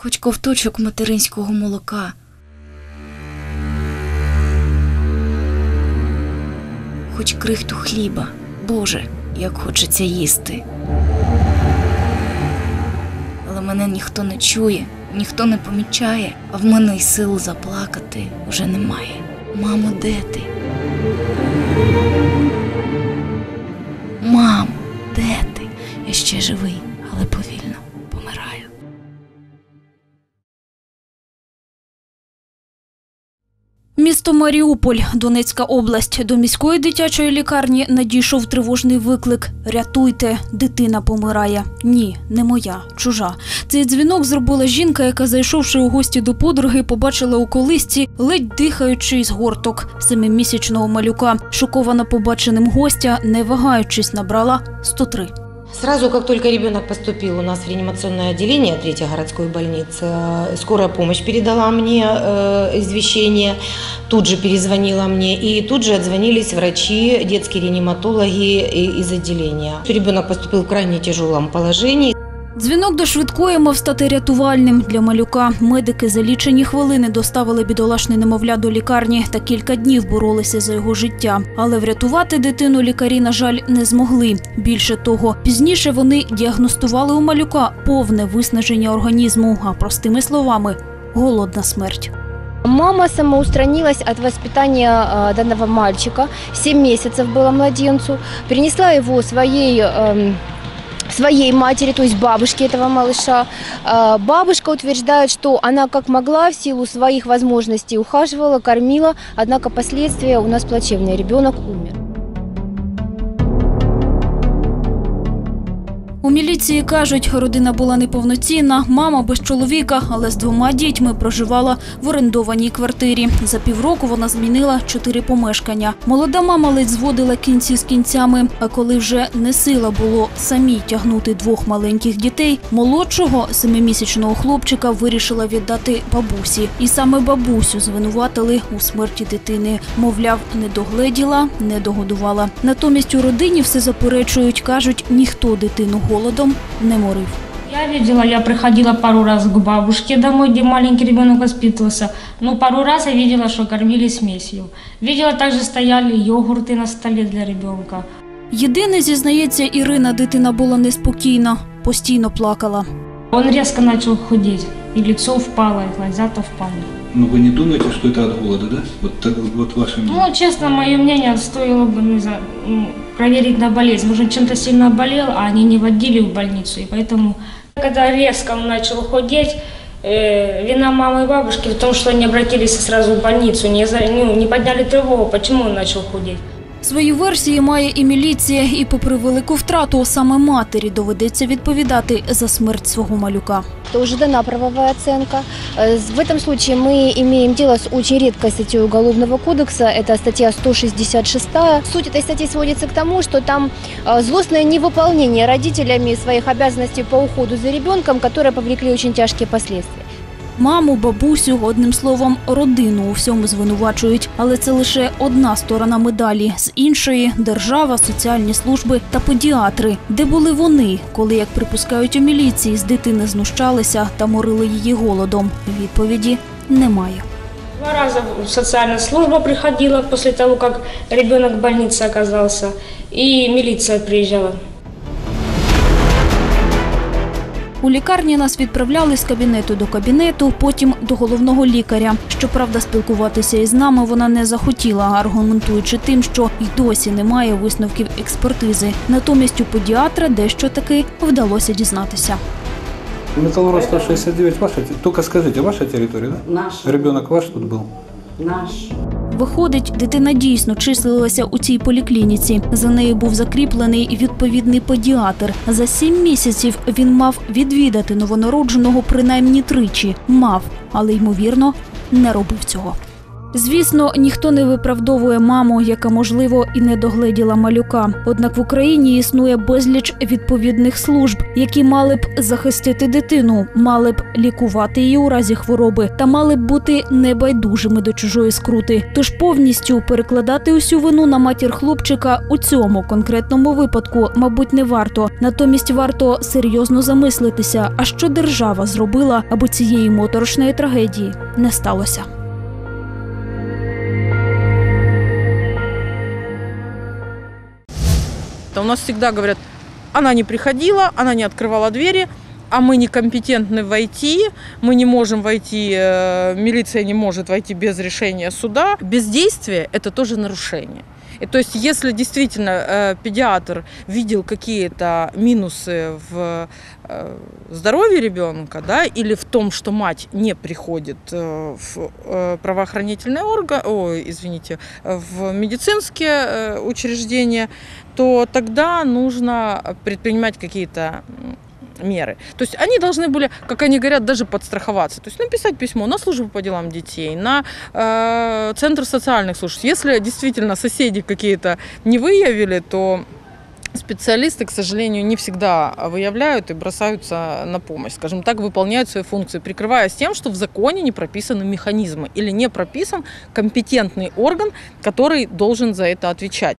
хоч ковточок материнського молока. Хоч крихту хліба. Боже, як хочеться їсти. Але мене ніхто не чує, ніхто не помічає, а в мене й сил заплакати вже немає. Мамо, де ти? Місто Маріуполь, Донецька область. До міської дитячої лікарні надійшов тривожний виклик. Рятуйте, дитина помирає. Ні, не моя, чужа. Цей дзвінок зробила жінка, яка, зайшовши у гості до подруги, побачила у колисці ледь дихаючий згорток семимісячного малюка. Шокована побаченим гостя, не вагаючись, набрала 103. Сразу, как только ребенок поступил у нас в реанимационное отделение третьей городской больницы, э, скорая помощь передала мне э, извещение, тут же перезвонила мне, и тут же отзвонились врачи, детские реаниматологи и- из отделения. Ребенок поступил в крайне тяжелом положении. Дзвінок до швидкої мав стати рятувальним для малюка. Медики за лічені хвилини доставили бідолашне немовля до лікарні та кілька днів боролися за його життя. Але врятувати дитину лікарі, на жаль, не змогли. Більше того, пізніше вони діагностували у малюка повне виснаження організму, а простими словами голодна смерть. Мама самоустранилась от воспитания э, данного мальчика. Семь месяцев было младенцу. Перенесла его своей, эм, своей матери, то есть бабушке этого малыша. Э, Бабушка утверждает, что она как могла в силу своих возможностей ухаживала, кормила, однако последствия у нас плачевные. Ребенок умер. У міліції кажуть, родина була неповноцінна, мама без чоловіка, але з двома дітьми проживала в орендованій квартирі. За півроку вона змінила чотири помешкання. Молода мама ледь зводила кінці з кінцями. А коли вже не сила було самій тягнути двох маленьких дітей, молодшого семимісячного хлопчика вирішила віддати бабусі. І саме бабусю звинуватили у смерті дитини. Мовляв, не догледіла, не догодувала. Натомість у родині все заперечують, кажуть, ніхто дитину голодом не морив. Я видела, я приходила пару раз к бабушке домой, где маленький ребенок воспитывался. Ну, пару раз я видела, что кормили смесью. Видела, также стояли йогурты на столе для ребенка. Єдине, зізнається, Ірина, дитина була неспокійна, постійно плакала. Он резко начал худеть, и лицо впало, и глаза-то впали. Но вы не думаете, что это от голода, да? Вот, так- вот ваше мнение. Ну, честно, мое мнение, стоило бы не знаю, м, проверить на болезнь. Может, чем-то сильно болел, а они не водили в больницу, и поэтому... Когда резко он начал худеть, э, вина мамы и бабушки в том, что они обратились сразу в больницу, не, за- ну, не подняли тревогу, почему он начал худеть. Свої версії має і міліція, і попри велику втрату, саме матері доведеться відповідати за смерть свого малюка. Это уже дана правовая оценка. Э, с- В этом случае мы имеем дело с очень редкой статьей Уголовного кодекса. Это статья 166. Суть этой статьи сводится к тому, что там э, злостное невыполнение родителями своих обязанностей по уходу за ребенком, которые повлекли очень тяжкие последствия. Маму, бабусю, одним словом, родину у всьому звинувачують. Але це лише одна сторона медалі. З іншої держава, соціальні служби та педіатри. Де були вони, коли, як припускають у міліції, з дитини знущалися та морили її голодом? Відповіді немає. Два раза в социальная служба приходила после того, как ребенок в больнице оказался, и милиция приезжала. У лікарні нас відправляли з кабінету до кабінету, потім до головного лікаря. Щоправда, спілкуватися із нами вона не захотіла, аргументуючи тим, що й досі немає висновків експертизи. Натомість у педіатра дещо таки вдалося дізнатися. Металлург 169 ваша, только скажите, ваша территория, да? Наш, Ребенок ваш тут был? наш. Виходить, дитина дійсно числилася у цій поліклініці. За нею був закріплений відповідний педіатр. За сім місяців він мав відвідати новонародженого принаймні тричі. Мав, але ймовірно не робив цього. Звісно, ніхто не виправдовує маму, яка можливо і не догледіла малюка. Однак в Україні існує безліч відповідних служб, які мали б захистити дитину, мали б лікувати її у разі хвороби та мали б бути небайдужими до чужої скрути. Тож повністю перекладати усю вину на матір хлопчика у цьому конкретному випадку, мабуть, не варто. Натомість варто серйозно замислитися, а що держава зробила, аби цієї моторошної трагедії не сталося. У нас всегда говорят, она не приходила, она не открывала двери, а мы некомпетентны войти, мы не можем войти, э, милиция не может войти без решения суда. Бездействие – это тоже нарушение. И то есть, если действительно э, педиатр видел какие-то минусы в э, здоровье ребенка, да, или в том, что мать не приходит э, в э, правоохранительные органы, ой, извините, в медицинские э, учреждения, то тогда нужно предпринимать какие-то м, меры. То есть они должны были, как они говорят, даже подстраховаться. То есть написать письмо на службу по делам детей, на э, центр социальных служб. Если действительно соседи какие-то не выявили, то специалисты, к сожалению, не всегда выявляют и бросаются на помощь. Скажем так, выполняют свои функции, прикрываясь тем, что в законе не прописаны механизмы или не прописан компетентный орган, который должен за это отвечать.